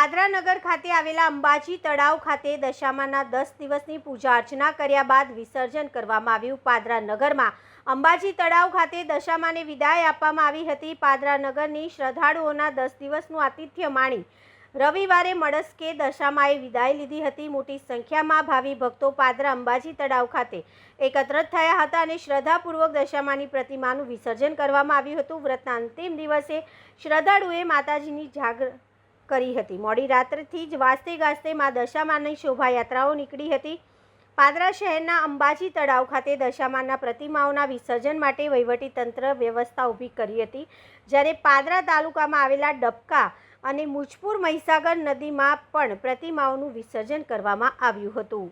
પાદરા નગર ખાતે આવેલા અંબાજી તળાવ ખાતે દશામાના દસ દિવસની પૂજા અર્ચના કર્યા બાદ વિસર્જન કરવામાં આવ્યું. પાદરા નગરમાં અંબાજી તળાવ ખાતે દશામાને વિદાય આપવામાં આવી હતી. પાદરા નગરની શ્રદ્ધાળુઓના દસ દિવસનું આતિથ્ય માણી રવિવારે મળસ્કે દશામાએ વિદાય લીધી હતી. મોટી સંખ્યામાં ભાવિ ભક્તો પાદરા અંબાજી તળાવ ખાતે એકત્ર થયા હતા અને શ્રદ્ધાપૂર્વક દશામાની પ્રતિમાનું વિસર્જન કરવામાં આવ્યું હતું. વ્રતના અંતિમ દિવસે શ્રદ્ધાળુએ માતાજીની જાગર કરી હતી. મોડી રાત્રથી જ વાજતે ગાજતે મા દશામાની શોભાયાત્રાઓ નીકળી હતી. પાદરા શહેરના અંબાજી તળાવ ખાતે દશામાના પ્રતિમાઓના વિસર્જન માટે વહીવટી તંત્ર વ્યવસ્થા ઊભી કરી હતી. જ્યારે પાદરા તાલુકામાં આવેલા ડબકા અને મુજપુર મહીસાગર નદીમાં પણ પ્રતિમાઓનું વિસર્જન કરવામાં આવ્યું હતું.